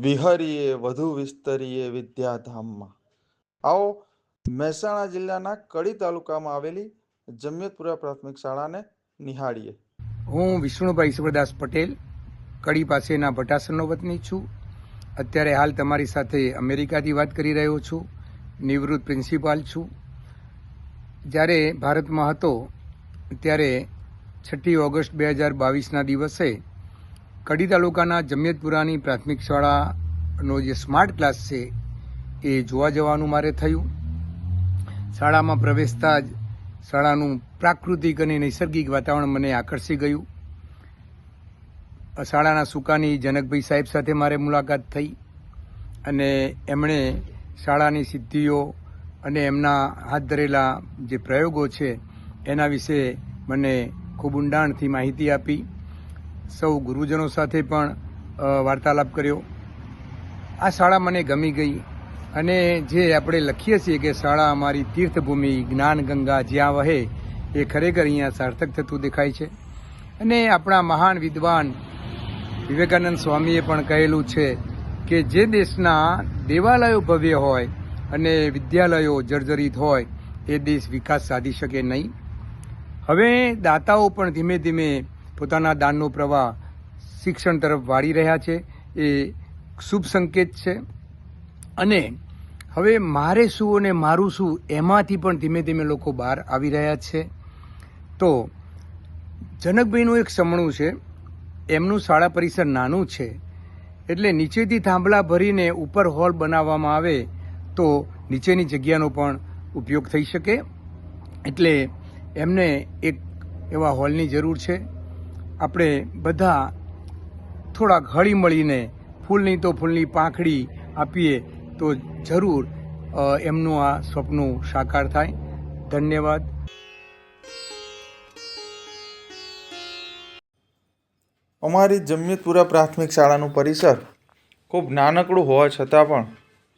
વિહરીએ, વધુ વિસ્તરીએ વિદ્યાધામમાં. આવો મહેસાણા જિલ્લાના કડી તાલુકામાં આવેલી જમિયતપુરા પ્રાથમિક શાળાને નિહાળીએ. હું વિષ્ણુભાઈ ઈશ્વરદાસ પટેલ, કડી પાસેના ભટાસરનો વતની છું. અત્યારે હાલ તમારી સાથે અમેરિકાથી વાત કરી રહ્યો છું. નિવૃત્ત પ્રિન્સિપાલ છું. જ્યારે ભારતમાં હતો, ત્યારે છઠ્ઠી ઓગસ્ટ બે હજાર બાવીસના દિવસે કડી તાલુકાના જમિયતપુરાની પ્રાથમિક શાળાનો જે સ્માર્ટ ક્લાસ છે, એ જોવા જવાનું મારે થયું. શાળામાં પ્રવેશતા જ શાળાનું પ્રાકૃતિક અને નૈસર્ગિક વાતાવરણ મને આકર્ષી ગયું. શાળાના સુકાની જનકભાઈ સાહેબ સાથે મારે મુલાકાત થઈ અને એમણે શાળાની સિદ્ધિઓ અને એમના હાથ ધરેલા જે પ્રયોગો છે, એના વિશે મને ખૂબ ઊંડાણથી માહિતી આપી. સૌ ગુરુજનો સાથે પણ વાર્તાલાપ કર્યો. આ શાળા મને ગમી ગઈ અને જે આપણે લખીએ છીએ કે શાળા અમારી તીર્થભૂમિ જ્ઞાન ગંગા જ્યાં વહે, એ ખરેખર અહીંયા સાર્થક થતું દેખાય છે. અને આપણા મહાન વિદ્વાન વિવેકાનંદ સ્વામીએ પણ કહેલું છે કે જે દેશના દેવાલયો ભવ્ય હોય અને વિદ્યાલયો જર્જરિત હોય, એ દેશ વિકાસ સાધી શકે નહીં. હવે દાતાઓ પણ ધીમે ધીમે પોતાના દાનનો પ્રવાહ શિક્ષણ તરફ વાળી રહ્યા છે. એ શુભ સંકેત છે. અને હવે મારે શું અને મારું શું એમાંથી પણ ધીમે ધીમે લોકો બહાર આવી રહ્યા છે. તો જનકભાઈનું એક સમણું છે. એમનું શાળા પરિસર નાનું છે. એટલે નીચેથી થાંભલા ભરીને ઉપર હોલ બનાવવામાં આવે તો નીચેની જગ્યાનો પણ ઉપયોગ થઈ શકે. એટલે એમને એક એવા હોલની જરૂર છે. આપણે બધા થોડાક હળી મળીને ફૂલની તો ફૂલની પાંખડી આપીએ તો જરૂર એમનું આ સ્વપ્ન સાકાર થાય. ધન્યવાદ. અમારી જમ્યતપુરા પ્રાથમિક શાળાનું પરિસર ખૂબ નાનકડું હોવા છતાં પણ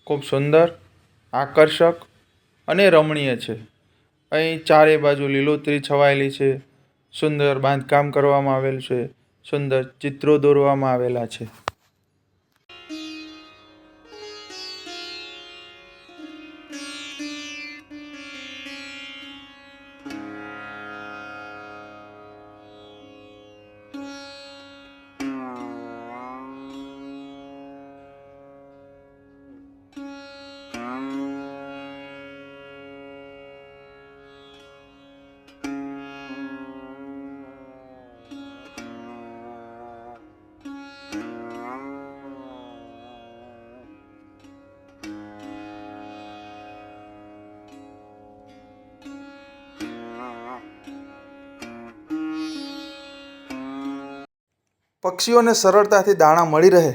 ખૂબ સુંદર, આકર્ષક અને રમણીય છે. અહીં ચારે બાજુ લીલોતરી છવાયેલી છે. સુંદર બાંધકામ કરવામાં આવેલ છે. સુંદર ચિત્રો દોરવામાં આવેલા છે. પક્ષીઓને સરળતાથી દાણા મળી રહે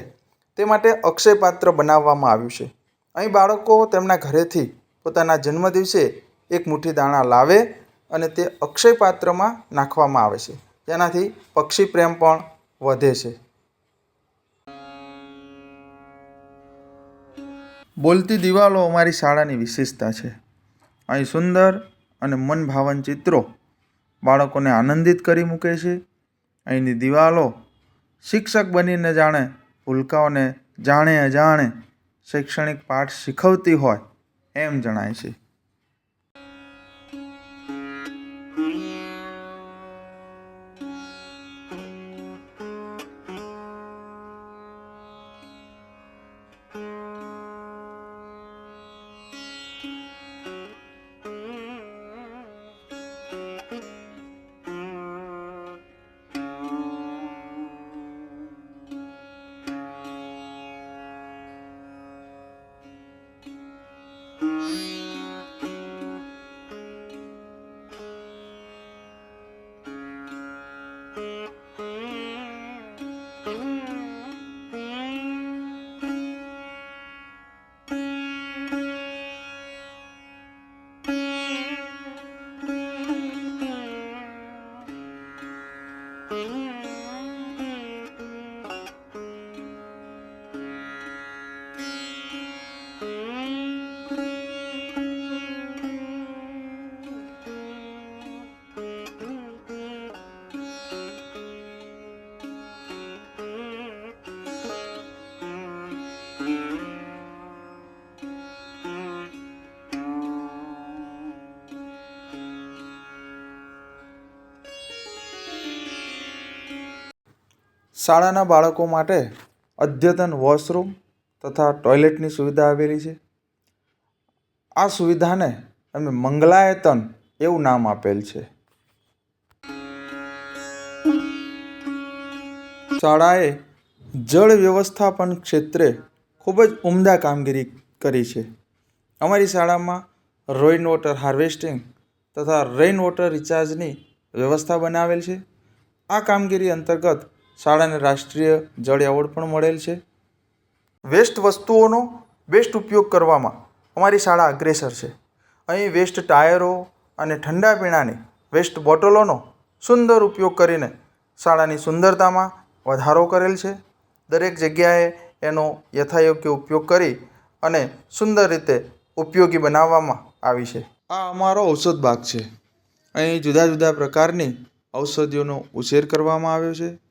તે માટે અક્ષયપાત્ર બનાવવામાં આવ્યું છે. અહીં બાળકો તેમના ઘરેથી પોતાના જન્મદિવસે એક મુઠ્ઠી દાણા લાવે અને તે અક્ષયપાત્રમાં નાખવામાં આવે છે. તેનાથી પક્ષી પ્રેમ પણ વધે છે. બોલતી દિવાલો અમારી શાળાની વિશેષતા છે. અહીં સુંદર અને મનભાવન ચિત્રો બાળકોને આનંદિત કરી મૂકે છે. અહીંની દિવાલો શિક્ષક બનીને જાણે ભૂલકાઓને જાણે અજાણે શૈક્ષણિક પાઠ શીખવતી હોય એમ જણાય છે. શાળાના બાળકો માટે અદ્યતન વોશરૂમ તથા ટોયલેટની સુવિધા આવેલી છે. આ સુવિધાને અમે મંગલાયતન એવું નામ આપેલ છે. શાળાએ જળ વ્યવસ્થાપન ક્ષેત્રે ખૂબ જ ઉમદા કામગીરી કરી છે. અમારી શાળામાં રેઇન વોટર હાર્વેસ્ટિંગ તથા રેઇન વોટર રિચાર્જની વ્યવસ્થા બનાવેલ છે. આ કામગીરી અંતર્ગત શાળાને રાષ્ટ્રીય જળ એવોર્ડ પણ મળેલ છે. વેસ્ટ વસ્તુઓનો બેસ્ટ ઉપયોગ કરવામાં અમારી શાળા અગ્રેસર છે. અહીં વેસ્ટ ટાયરો અને ઠંડા પીણાની વેસ્ટ બોટલોનો સુંદર ઉપયોગ કરીને શાળાની સુંદરતામાં વધારો કરેલ છે. દરેક જગ્યાએ એનો યથાયોગ્ય ઉપયોગ કરી અને સુંદર રીતે ઉપયોગી બનાવવામાં આવી છે. આ અમારો ઔષધ બાગ છે. અહીં જુદા જુદા પ્રકારની ઔષધિઓનો ઉછેર કરવામાં આવ્યો છે.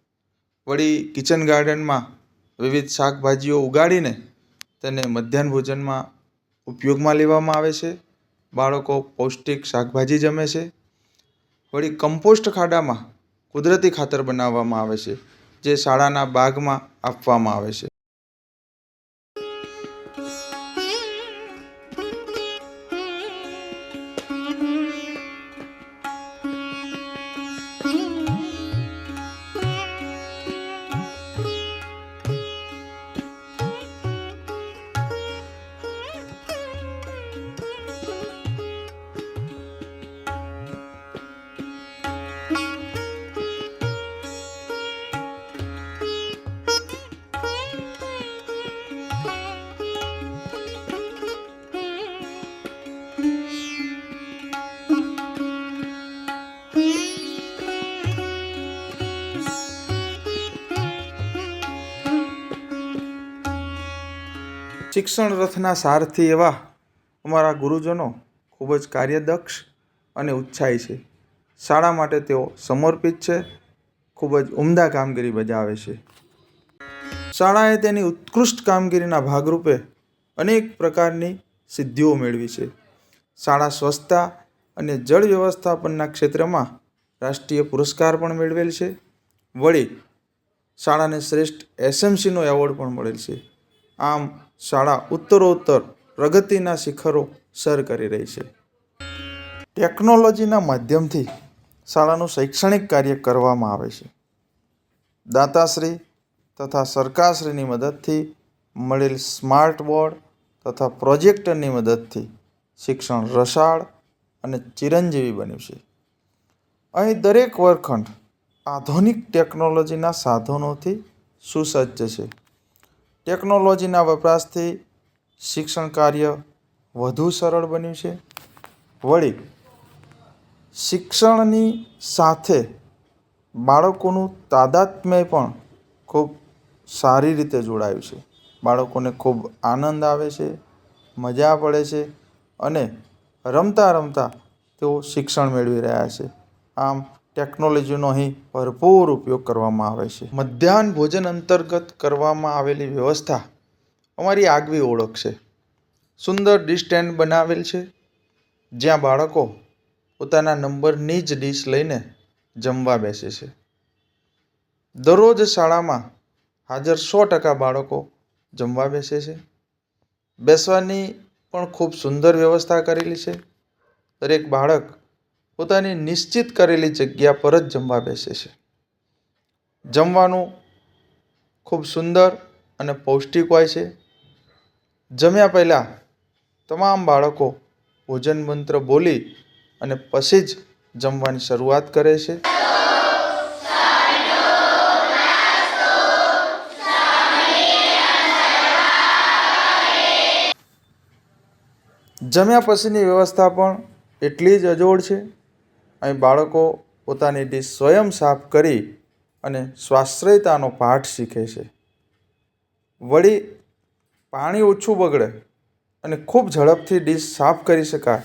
વળી કિચન ગાર્ડનમાં વિવિધ શાકભાજીઓ ઉગાડીને તેને મધ્યાહન ભોજનમાં ઉપયોગમાં લેવામાં આવે છે. બાળકો પૌષ્ટિક શાકભાજી જમે છે. વળી કમ્પોસ્ટ ખાડામાં કુદરતી ખાતર બનાવવામાં આવે છે, જે શાળાના બાગમાં આપવામાં આવે છે. શિક્ષણ રથના સારથી એવા અમારા ગુરુજનો ખૂબ જ કાર્યદક્ષ અને ઉત્સાહી છે. શાળા માટે તેઓ સમર્પિત છે, ખૂબ જ ઉમદા કામગીરી બજાવે છે. શાળાએ તેની ઉત્કૃષ્ટ કામગીરીના ભાગરૂપે અનેક પ્રકારની સિદ્ધિઓ મેળવી છે. શાળા સ્વચ્છતા અને જળ વ્યવસ્થાપનના ક્ષેત્રમાં રાષ્ટ્રીય પુરસ્કાર પણ મેળવેલ છે. વળી શાળાને શ્રેષ્ઠ એસએમસીનો એવોર્ડ પણ મળેલ છે. આમ શાળા ઉત્તરોત્તર પ્રગતિના શિખરો સર કરી રહી છે. ટેકનોલોજીના માધ્યમથી શાળાનું શૈક્ષણિક કાર્ય કરવામાં આવે છે. દાતાશ્રી તથા સરકારશ્રીની મદદથી મળેલ સ્માર્ટ બોર્ડ તથા પ્રોજેક્ટરની મદદથી શિક્ષણ રસાળ અને ચિરંજીવી બન્યું છે. અહીં દરેક વર્ગખંડ આધુનિક ટેકનોલોજીના સાધનોથી સુસજ્જ છે. ટેકનોલોજીના વપરાશથી શિક્ષણ કાર્ય વધુ સરળ બન્યું છે. વળી, શિક્ષણની સાથે બાળકોનું તાદાત્મ્ય પણ ખૂબ સારી રીતે જોડાયું છે. બાળકોને ખૂબ આનંદ આવે છે, મજા પડે છે અને રમતા રમતા તેઓ શિક્ષણ મેળવી રહ્યા છે. આમ ટેકનોલોજીનો અહીં ભરપૂર ઉપયોગ કરવામાં આવે છે. મધ્યાહન ભોજન અંતર્ગત કરવામાં આવેલી વ્યવસ્થા અમારી આગવી ઓળખ છે. સુંદર ડિશ સ્ટેન્ડ બનાવેલ છે, જ્યાં બાળકો પોતાના નંબરની જ ડીશ લઈને જમવા બેસે છે. દરરોજ શાળામાં હાજર સો ટકા બાળકો જમવા બેસે છે. બેસવાની પણ ખૂબ સુંદર વ્યવસ્થા કરેલી છે. દરેક બાળક પોતાની નિશ્ચિત કરેલી જગ્યા પર જ જમવા બેસે છે. જમવાનું ખૂબ સુંદર અને પૌષ્ટિક હોય છે. જમ્યા પહેલાં તમામ બાળકો ભોજન મંત્ર બોલી અને પછી જ જમવાની શરૂઆત કરે છે. જમ્યા પછીની વ્યવસ્થા પણ એટલી જ અજોડ છે. અહીં બાળકો પોતાની ડીશ સ્વયં સાફ કરી અને સ્વાશ્રયતાનો પાઠ શીખે છે. વળી પાણી ઓછું બગડે અને ખૂબ ઝડપથી ડીશ સાફ કરી શકાય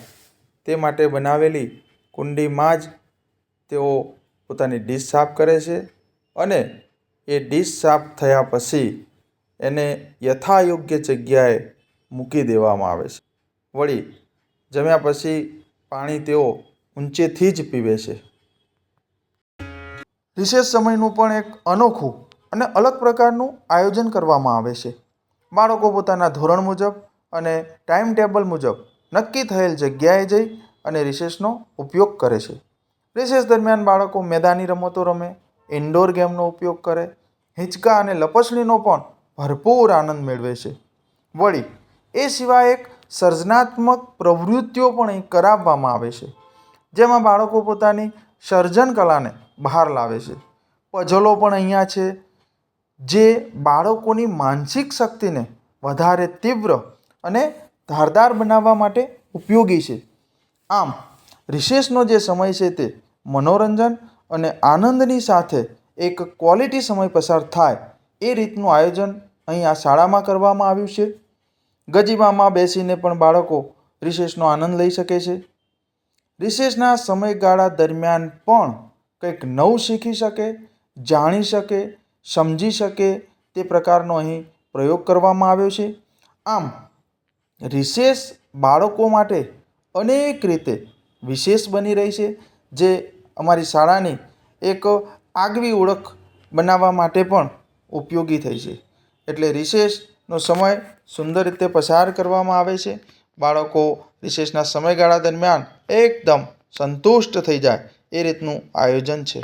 તે માટે બનાવેલી કુંડીમાં જ તેઓ પોતાની ડીશ સાફ કરે છે અને એ ડીશ સાફ થયા પછી એને યથાયોગ્ય જગ્યાએ મૂકી દેવામાં આવે છે. વળી જમ્યા પછી પાણી તેઓ ઊંચેથી જ પીવે છે. રિસેસ સમયનું પણ એક અનોખું અને અલગ પ્રકારનું આયોજન કરવામાં આવે છે. બાળકો પોતાના ધોરણ મુજબ અને ટાઈમ ટેબલ મુજબ નક્કી થયેલ જગ્યાએ જઈ અને રિસેસનો ઉપયોગ કરે છે. રિસેસ દરમિયાન બાળકો મેદાની રમતો રમે, ઇન્ડોર ગેમનો ઉપયોગ કરે, હિંચકા અને લપસણીનો પણ ભરપૂર આનંદ મેળવે છે. વળી, એ સિવાય એક સર્જનાત્મક પ્રવૃત્તિઓ પણ અહીં કરાવવામાં આવે છે. જેમાં બાળકો પોતાની સર્જન કલાને બહાર લાવે છે. પઝલો પણ અહીંયા છે, જે બાળકોની માનસિક શક્તિને વધારે તીવ્ર અને ધારદાર બનાવવા માટે ઉપયોગી છે. આમ રિસેસનો જે સમય છે તે મનોરંજન અને આનંદની સાથે એક ક્વોલિટી સમય પસાર થાય એ રીતનું આયોજન અહીં આ શાળામાં કરવામાં આવ્યું છે. ગજીબામાં બેસીને પણ બાળકો રિસેસનો આનંદ લઈ શકે છે. રિસેસના સમયગાળા દરમિયાન પણ કંઈક નવું શીખી શકે, જાણી શકે, સમજી શકે તે પ્રકારનો અહીં પ્રયોગ કરવામાં આવ્યો છે. આમ, રિસેસ બાળકો માટે અનેક રીતે વિશેષ બની રહી છે, જે અમારી શાળાની એક આગવી ઓળખ બનાવવા માટે પણ ઉપયોગી થઈ છે. એટલે રિસેસનો સમય સુંદર રીતે પસાર કરવામાં આવે છે. બાળકો રિસેસના સમયગાળા દરમિયાન એકદમ સંતુષ્ટ થઈ જાય એ રીતનું આયોજન છે.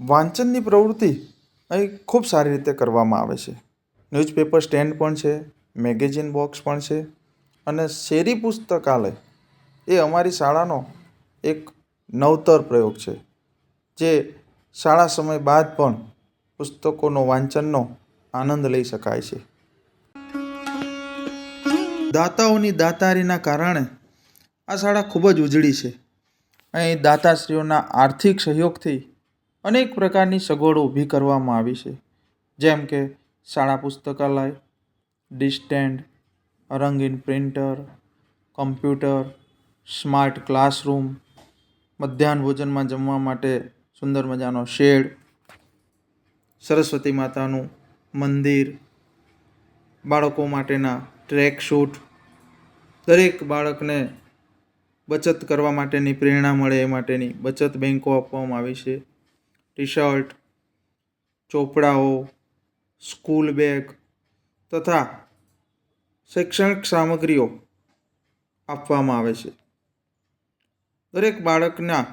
વાંચનની પ્રવૃત્તિ અહીં ખૂબ સારી રીતે કરવામાં આવે છે. ન્યૂઝપેપર સ્ટેન્ડ પણ છે. મેગેઝિન બોક્સ પણ છે અને શેરી પુસ્તકાલય એ અમારી શાળાનો એક નવતર પ્રયોગ છે, જે શાળા સમય બાદ પણ પુસ્તકોનો વાંચનનો આનંદ લઈ શકાય છે. દાતાઓની દાતારીના કારણે આ શાળા ખૂબ જ ઉજળી છે. અહીં દાતાશ્રીઓના આર્થિક સહયોગથી અનેક પ્રકારની સગવડો ઊભી કરવામાં આવી છે, જેમ કે શાળા પુસ્તકાલય ડિસ્ટેન્ડ રંગીન પ્રિન્ટર કમ્પ્યુટર સ્માર્ટ ક્લાસરૂમ મધ્યાહન ભોજનમાં જમવા માટે સુંદર મજાનો શેડ, સરસ્વતી માતાનું મંદિર, બાળકો માટેના ટ્રેક શૂટ દરેક બાળકને બચત કરવા માટેની પ્રેરણા મળે એ માટેની બચત બેન્કો આપવામાં આવી છે. ટી શર્ટ ચોપડાઓ સ્કૂલ બેગ તથા શૈક્ષણિક સામગ્રીઓ આપવામાં આવે છે. દરેક બાળકના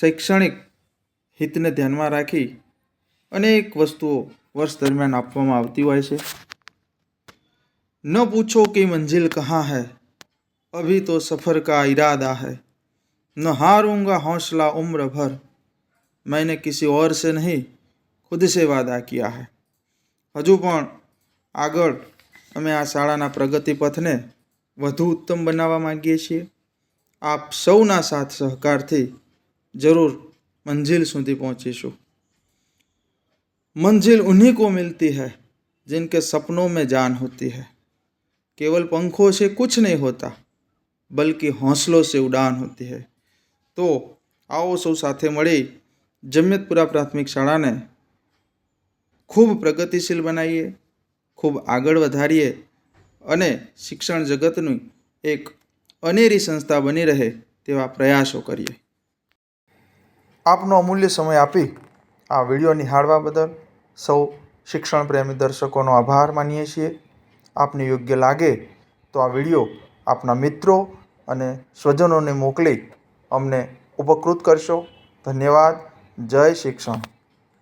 શૈક્ષણિક હિતને ધ્યાનમાં રાખી અનેક વસ્તુઓ વર્ષ દરમિયાન આપવામાં આવતી હોય છે. ન પૂછો કે મંજિલ કહાં હૈ, અભી તો સફર કા ઇરાદા હૈ. न हारूंगा हौसला उम्र भर मैंने किसी और से नहीं खुद से वादा किया है હજુ પણ આગળ અમે આ શાળાના પ્રગતિ પથને વધુ ઉત્તમ બનાવવા માગીએ છીએ. આપ સૌના સાથ સહકારથી જરૂર મંજિલ સુધી પહોંચીશું. મંજિલ उन्हीं કો મિલતી है जिनके सपनों में જાન હોતી है કેવલ પંખો છે કુછ નહીં હોતા, બલકે હોંસલો સે ઉડાન હોતી હૈ. તો આવો સૌ સાથે મળી જમ્યતપુરા પ્રાથમિક શાળાને ખૂબ પ્રગતિશીલ બનાવીએ. ખૂબ આગળ વધારીએ અને શિક્ષણ જગતની એક અનેરી સંસ્થા બની રહે તેવા પ્રયાસો કરીએ. આપનો અમૂલ્ય સમય આપી આ વીડિયો નિહાળવા બદલ સૌ શિક્ષણ પ્રેમી દર્શકોનો આભાર માનીએ છીએ. આપને યોગ્ય લાગે તો આ વીડિયો આપના મિત્રો અને સ્વજનોને મોકલી અમને ઉપકૃત કરશો. ધન્યવાદ. જય શિક્ષણ.